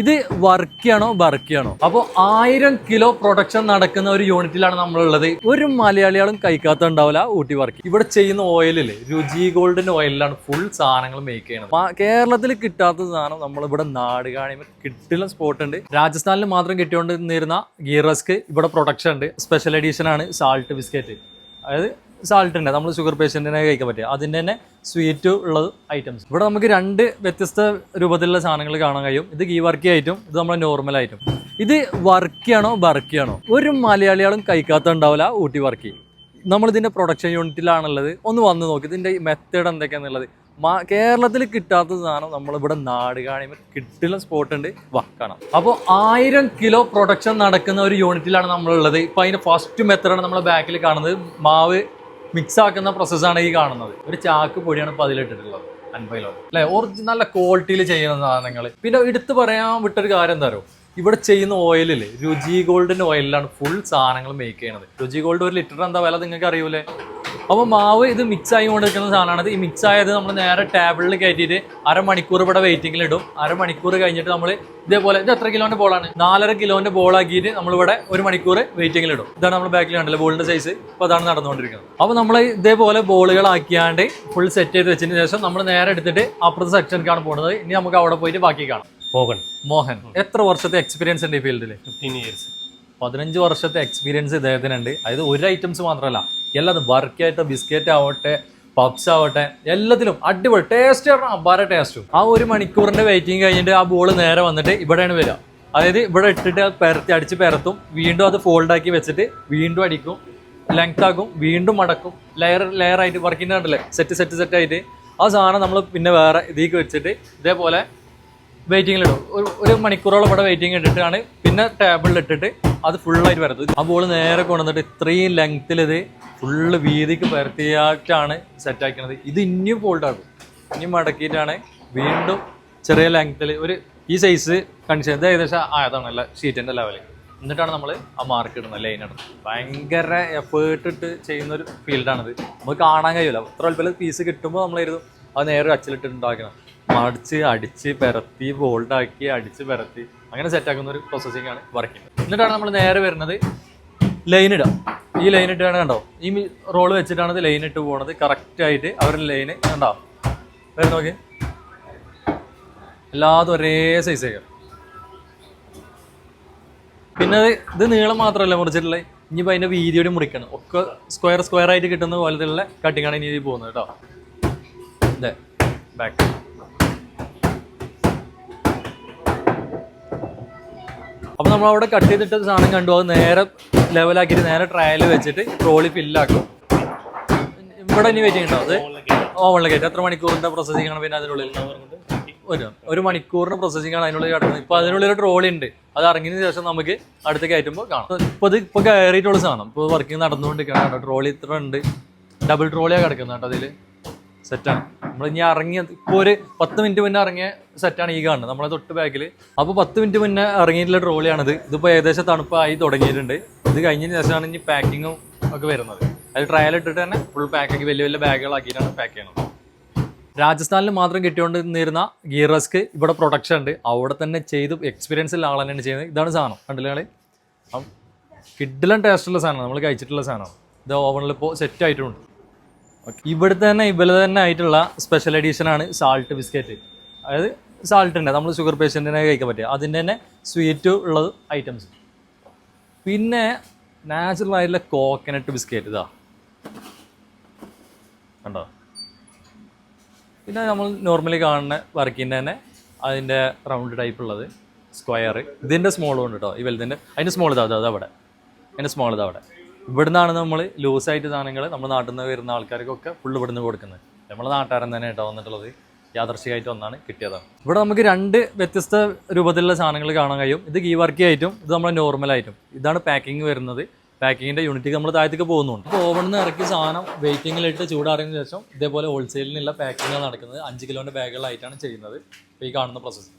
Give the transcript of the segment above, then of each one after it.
ഇത് വർക്കിയാണോ ബർക്കിയാണോ അപ്പോൾ ആയിരം കിലോ പ്രൊഡക്ഷൻ നടക്കുന്ന ഒരു യൂണിറ്റിലാണ് നമ്മളുള്ളത്. ഒരു മലയാളികളും കഴിക്കാത്ത ഉണ്ടാവില്ല ഊട്ടി വർക്ക് ഇവിടെ ചെയ്യുന്ന ഓയിലിൽ രുചി ഗോൾഡിന്റെ ഓയിലിലാണ് ഫുൾ സാധനങ്ങൾ മേക്ക് ചെയ്യണത്. കേരളത്തിൽ കിട്ടാത്ത സാധനം നമ്മളിവിടെ നാട് കാണുമ്പോൾ കിട്ടുന്ന സ്പോട്ട് ഉണ്ട്. രാജസ്ഥാനിൽ മാത്രം കിട്ടിക്കൊണ്ടിരുന്ന ഗീ റസ്ക് ഇവിടെ പ്രൊഡക്ഷൻ ഉണ്ട്. സ്പെഷ്യൽ എഡീഷൻ ആണ് സാൾട്ട് ബിസ്ക്കറ്റ് അതായത് സാൾട്ട് ഉണ്ട് നമ്മൾ ഷുഗർ പേഷ്യന്റിനെ കഴിക്കാൻ പറ്റുക അതിന്റെ തന്നെ സ്വീറ്റ് ഉള്ളത് ഐറ്റംസ് ഇവിടെ നമുക്ക് രണ്ട് വ്യത്യസ്ത രൂപത്തിലുള്ള സാധനങ്ങൾ കാണാൻ കഴിയും. ഇത് ഗീ വർക്കി ആയിട്ടും ഇത് നമ്മളെ നോർമൽ ആയിട്ടും. ഇത് വർക്കിയാണോ ബർക്കിയാണോ ഒരു മലയാളികളും കഴിക്കാത്ത ഉണ്ടാവില്ല ഊട്ടി വർക്കി. നമ്മളിതിന്റെ പ്രൊഡക്ഷൻ യൂണിറ്റിലാണുള്ളത് ഒന്ന് വന്ന് നോക്കി ഇതിന്റെ മെത്തേഡ് എന്തൊക്കെയാണെന്നുള്ളത് മാ കേരളത്തിൽ കിട്ടാത്ത സാധനം നമ്മളിവിടെ നാട് കാണുമ്പോൾ കിട്ടുന്ന സ്പോട്ട് ഉണ്ട്. വാ കാണാം. അപ്പോൾ ആയിരം കിലോ പ്രൊഡക്ഷൻ നടക്കുന്ന ഒരു യൂണിറ്റിലാണ് നമ്മളുള്ളത്. ഇപ്പോൾ അതിന്റെ ഫസ്റ്റ് മെത്തേഡാണ് നമ്മളെ ബാക്കിൽ കാണുന്നത്. മാവ് മിക്സ് ആക്കുന്ന പ്രോസസ്സാണ് ഈ കാണുന്നത്. ഒരു ചാക്ക് പൊടിയാണ് ഇപ്പോൾ അതിലിട്ടിട്ടുള്ളത് അൻപതിലോ അല്ലേ? ഒറിജിനൽ നല്ല ക്വാളിറ്റിയിൽ ചെയ്യുന്ന സാധനങ്ങൾ പിന്നെ എടുത്തു പറയാൻ വിട്ടൊരു കാര്യം എന്താ പറയുക ഇവിടെ ചെയ്യുന്ന ഓയിലിൽ രുചി ഗോൾഡിന്റെ ഓയിലിലാണ് ഫുൾ സാധനങ്ങൾ മേക്ക് ചെയ്യണത്. രുചി ഗോൾഡ് ഒരു ലിറ്റർ എന്താ വില നിങ്ങൾക്ക് അറിയൂലേ അപ്പോൾ മാവ് ഇത് മിക്സ് ആയി കൊണ്ടിരിക്കുന്ന സാധനമാണ് ഈ മിക്സ് ആയത് നമ്മൾ നേരെ ടേബിളിൽ കയറ്റിയിട്ട് അരമണിക്കൂർ ഇവിടെ വെയിറ്റിംഗിൽ ഇടും. അരമണിക്കൂർ കഴിഞ്ഞിട്ട് നമ്മൾ ഇതേപോലെ ഇത് എത്ര കിലോന്റെ ബോളാണ് നാലര കിലോന്റെ ബോളാക്കിയിട്ട് നമ്മളിവിടെ ഒരു മണിക്കൂർ വെയിറ്റിംഗിൽ ഇടും. ഇതാണ് നമ്മൾ ബാക്കിൽ കണ്ടല്ലോ ബോളിന്റെ സൈസ് ഇപ്പോൾ അതാണ് നടന്നുകൊണ്ടിരിക്കുന്നത്. അപ്പോൾ നമ്മൾ ഇതേപോലെ ബോളുകൾ ആക്കിയാണ്ട് ഫുൾ സെറ്റ് ചെയ്ത് വെച്ചതിന് ശേഷം നമ്മൾ നേരെ എടുത്തിട്ട് അപ്പുറത്തെ സെക്ഷനിലേക്കാണ് പോകുന്നത് ഇനി നമുക്ക് അവിടെ പോയിട്ട് ബാക്കി കാണാം. മോഹൻ. മോഹൻ എത്ര വർഷത്തെ എക്സ്പീരിയൻസ് ഉണ്ട് ഈ ഫീൽഡിൽ ഫിഫ്റ്റീൻ ഇയേഴ്സ് പതിനഞ്ച് വർഷത്തെ എക്സ്പീരിയൻസ് ഇദ്ദേഹത്തിനുണ്ട്. അതായത് ഒരു ഐറ്റംസ് മാത്രമല്ല എല്ലാതും വർക്കായിട്ട് ബിസ്ക്കറ്റ് ആവട്ടെ പബ്സ് ആവട്ടെ എല്ലാത്തിലും അടിപൊളി ടേസ്റ്റ് പറഞ്ഞാൽ അപാര ടേസ്റ്റും ആ ഒരു മണിക്കൂറിന്റെ വെയിറ്റിംഗ് കഴിഞ്ഞിട്ട് ആ ബോൾ നേരെ വന്നിട്ട് ഇവിടെയാണ് വരിക. അതായത് ഇവിടെ ഇട്ടിട്ട് അത് പെരത്തി അടിച്ച് പെരത്തും വീണ്ടും അത് ഫോൾഡ് ആക്കി വെച്ചിട്ട് വീണ്ടും അടിക്കും ലെങ്ത് ആക്കും വീണ്ടും മടക്കും ലെയർ ലെയർ ആയിട്ട് വർക്കിന്റെ കണ്ടില്ലേ? സെറ്റ് സെറ്റ് സെറ്റ് ആയിട്ട്. ആ സാധനം നമ്മൾ പിന്നെ വേറെ ഇതിലേക്ക് വെച്ചിട്ട് ഇതേപോലെ വെയിറ്റിങ്ങിലിടും ഒരു ഒരു മണിക്കൂറോളം ഇവിടെ വെയിറ്റിംഗ് ഇട്ടിട്ടാണ് പിന്നെ ടേബിളിൽ ഇട്ടിട്ട് അത് ഫുള്ളായിട്ട് പരത്തും. ആ ബോൾ നേരെ കൊണ്ടുവന്നിട്ട് ഇത്രയും ലെങ്ത്തിൽ ഇത് ഫുള്ള് വീതിക്ക് പരത്തിയായിട്ടാണ് സെറ്റ് ആക്കുന്നത് ഇത് ഇനിയും ഫോൾഡ് ആകും ഇനി മടക്കിയിട്ടാണ് വീണ്ടും ചെറിയ ലെങ്ത്തിൽ ഒരു ഈ സൈസ് കൺസിഡർ ഇത് ഏകദേശം ആയതാണല്ല ഷീറ്റിന്റെ ലെവൽ എന്നിട്ടാണ് നമ്മൾ ആ മാർക്ക് ഇടുന്നത് ലൈൻ ഇടുന്നത്. ഭയങ്കര എഫേർട്ട് ഇട്ട് ചെയ്യുന്ന ഒരു ഫീൽഡാണിത് നമുക്ക് കാണാൻ കഴിയില്ല അത്ര വലുപ്പം പീസ് കിട്ടുമ്പോൾ എഴുതും അത് നേരെ അച്ചിലിട്ട് ഉണ്ടാക്കണം. മടിച്ച് അടിച്ച് പെരത്തി ബോൾഡാക്കി അടിച്ച് പെരത്തി അങ്ങനെ സെറ്റാക്കുന്ന ഒരു പ്രോസസ്സിംഗ് ആണ് വർക്കിംഗ് എന്നിട്ടാണ് നമ്മൾ നേരെ വരുന്നത് ലൈൻ ഇടാം ഈ ലൈൻ ഇട്ടാണ് കണ്ടോ? ഈ റോൾ വെച്ചിട്ടാണ് ഇത് ലൈൻ ഇട്ട് പോകുന്നത് കറക്റ്റ് ആയിട്ട് അവരുടെ ലൈന് കണ്ടോ? വരും നോക്കി. എല്ലാതും ഒരേ സൈസ് ആയിരിക്കും പിന്നെ ഇത് നീളം മാത്രമല്ല മുറിച്ചിട്ടുള്ളത് ഇനിയിപ്പോൾ അതിന്റെ വീതിയോടെ മുറിക്കണം. ഒക്കെ സ്ക്വയർ സ്ക്വയർ ആയിട്ട് കിട്ടുന്ന പോലത്തുള്ള കട്ടിങ്ങാണ് ഇനി ഇത് പോകുന്നത് കേട്ടോ. അതെ ബാക്ക് നമ്മൾ അവിടെ കട്ട് ചെയ്തിട്ട് സാധനം കണ്ടു. അത് നേരെ ലെവലാക്കിയിട്ട് നേരെ ട്രയൽ വെച്ചിട്ട് ട്രോളി ഫില്ലാക്കും ഇവിടെ ഇനി വെയിറ്റിംഗ് ഉണ്ടോ അത് കയറ്റി. എത്ര മണിക്കൂറിന്റെ പ്രോസസ്സിംഗ് ആണ് പിന്നെ അതിനുള്ളിൽ? ഒരു ഒരു മണിക്കൂറിന് പ്രോസസ്സിംഗ് ആണ് അതിനുള്ളിൽ കിടക്കുന്നത്. ഇപ്പൊ അതിനുള്ളിൽ ട്രോളി ഉണ്ട്. അത് ഇറങ്ങിയതിന് ശേഷം നമുക്ക് അടുത്ത് കയറ്റുമ്പോൾ കാണാം. ഇപ്പൊ ഇത് ഇപ്പൊ കയറിയിട്ടുള്ള സാധനം. ഇപ്പൊ വർക്കിംഗ് കേട്ടോ. ട്രോളി ഇത്ര ഉണ്ട്. ഡബിൾ ട്രോളിയാണ് കിടക്കുന്നത് കേട്ടോ അതിൽ. സെറ്റാണ് നമ്മൾ ഇനി ഇറങ്ങിയ ഇപ്പോൾ ഒരു പത്ത് മിനിറ്റ് മുന്നേ ഇറങ്ങിയ സെറ്റാണ് ഈ കാണുന്നത്. നമ്മളെ തൊട്ട് ബാക്കിൽ അപ്പോൾ പത്ത് മിനിറ്റ് മുന്നേ ഇറങ്ങിയിട്ടുള്ള ട്രോളിയാണിത്. ഇതിപ്പോൾ ഏകദേശം തണുപ്പായി തുടങ്ങിയിട്ടുണ്ട്. ഇത് കഴിഞ്ഞതിന് ശേഷമാണ് ഇനി പാക്കിങ്ങും ഒക്കെ വരുന്നത്. അതിൽ ട്രയൽ ഇട്ടിട്ട് തന്നെ ഫുൾ പാക്കാക്കി വലിയ വലിയ ബാഗുകളാക്കിയിട്ടാണ് പാക്ക് ചെയ്യുന്നത്. രാജസ്ഥാനിൽ മാത്രം കിട്ടിക്കൊണ്ടിരുന്ന ഗിയർ റസ്ക് ഇവിടെ പ്രൊഡക്ഷൻ ഉണ്ട്. അവിടെ തന്നെ ചെയ്ത് എക്സ്പീരിയൻസ് ഉള്ള ആൾ തന്നെയാണ് ചെയ്യുന്നത്. ഇതാണ് സാധനം. കണ്ടില്ല കളി കിഡിലും ടേസ്റ്റുള്ള സാധനമാണ്. നമ്മൾ കഴിച്ചിട്ടുള്ള സാധനമാണ്. ഇത് ഓവനിൽ ഇപ്പോൾ സെറ്റ് ആയിട്ടുണ്ട്. ഇവിടെ തന്നെ ഇവലെ തന്നെ ആയിട്ടുള്ള സ്പെഷ്യൽ എഡീഷൻ ആണ് സാൾട്ട് ബിസ്ക്കറ്റ് അതായത് സാൾട്ട് ഉണ്ട് നമ്മൾ ഷുഗർ പേഷ്യന്റിനെ കഴിക്കാൻ പറ്റുക അതിന്റെ തന്നെ സ്വീറ്റ് ഉള്ളത് ഐറ്റംസ് പിന്നെ നാച്ചുറൽ ആയിട്ടുള്ള കോക്കനട്ട് ബിസ്ക്കറ്റ് ഇതാ. കണ്ടോ? പിന്നെ നമ്മൾ നോർമലി കാണുന്ന വർക്കിന്റെ തന്നെ അതിന്റെ റൗണ്ട് ടൈപ്പ് ഉള്ളത് സ്ക്വയർ ഇതിന്റെ സ്മോൾ ഉണ്ട് കേട്ടോ ഈ വലുതിന്റെ അതിന്റെ സ്മോൾ ഇതാ അതാ അവിടെ. അതിന്റെ സ്മോൾ ഇതാ അവിടെ. ഇവിടുന്നാണ് നമ്മൾ ലൂസായിട്ട് സാധനങ്ങൾ നമ്മുടെ നാട്ടിൽ നിന്ന് വരുന്ന ആൾക്കാർക്കൊക്കെ ഫുള്ള് ഇവിടുന്ന് കൊടുക്കുന്നത്. നമ്മളെ നാട്ടുകാരൻ തന്നെ കേട്ടോ വന്നിട്ടുള്ളത്. യാദർശികമായിട്ട് ഒന്നാണ് കിട്ടിയതാണ്. ഇവിടെ നമുക്ക് രണ്ട് വ്യത്യസ്ത രൂപത്തിലുള്ള സാധനങ്ങൾ കാണാൻ കഴിയും. ഇത് ഗീ വർക്കി ആയിട്ടും ഇത് നമ്മുടെ നോർമൽ ആയിട്ടും. ഇതാണ് പാക്കിംഗ് വരുന്നത്. പാക്കിങ്ങിന്റെ യൂണിറ്റ് നമ്മൾ താഴത്തേക്ക് പോകുന്നുണ്ട്. അപ്പോൾ ഓവണിൽ നിന്ന് ഇറക്കിയ സാധനം വെയിറ്റിങ്ങിലിട്ട് ചൂടാറിയതിനു ശേഷം ഇതേപോലെ ഹോൾസെയിലിനുള്ള പാക്കിങ്ങാണ് നടക്കുന്നത്. അഞ്ച് കിലോന്റെ ബാഗുകളായിട്ടാണ് ചെയ്യുന്നത്. ഈ കാണുന്ന പ്രോസസ്സ്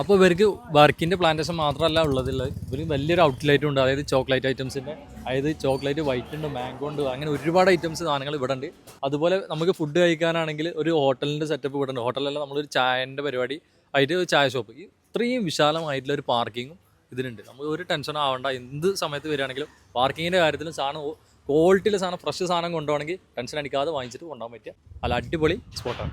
അപ്പോൾ ഇവർക്ക് വർക്കിന്റെ പ്ലാന്റേഷൻ മാത്രമല്ല ഉള്ളതുള്ളത് ഇവർ വലിയൊരു ഔട്ട്ലെറ്റും ഉണ്ട്. അതായത് ചോക്ലേറ്റ് ഐറ്റംസിന്റെ അതായത് ചോക്ലേറ്റ് വൈറ്റ് ഉണ്ട് മാംഗോ ഉണ്ട് അങ്ങനെ ഒരുപാട് ഐറ്റംസ് സാധനങ്ങൾ ഇവിടെ ഉണ്ട്. അതുപോലെ നമുക്ക് ഫുഡ് കഴിക്കാനാണെങ്കിൽ ഒരു ഹോട്ടലിന്റെ സെറ്റപ്പ് ഇവിടെ ഉണ്ട്. ഹോട്ടലല്ല നമ്മളൊരു ചായന്റെ പരിപാടി ആയിട്ട് ഒരു ചായ ഷോപ്പ് ഇത്രയും വിശാലമായിട്ടുള്ള ഒരു പാർക്കിങ്ങും ഇതിനുണ്ട്. നമുക്ക് ഒരു ടെൻഷൻ ആവണ്ട. എന്ത് സമയത്ത് വരികയാണെങ്കിലും പാർക്കിങ്ങിന്റെ കാര്യത്തിലും സാധനം ക്വാളിറ്റിയിലെ സാധനം ഫ്രഷ് സാധനം കൊണ്ടുപോകണമെങ്കിൽ ടെൻഷൻ അടിക്കാതെ വാങ്ങിച്ചിട്ട് കൊണ്ടുപോകാൻ പറ്റിയ അല്ല അടിപൊളി സ്പോട്ടാണ്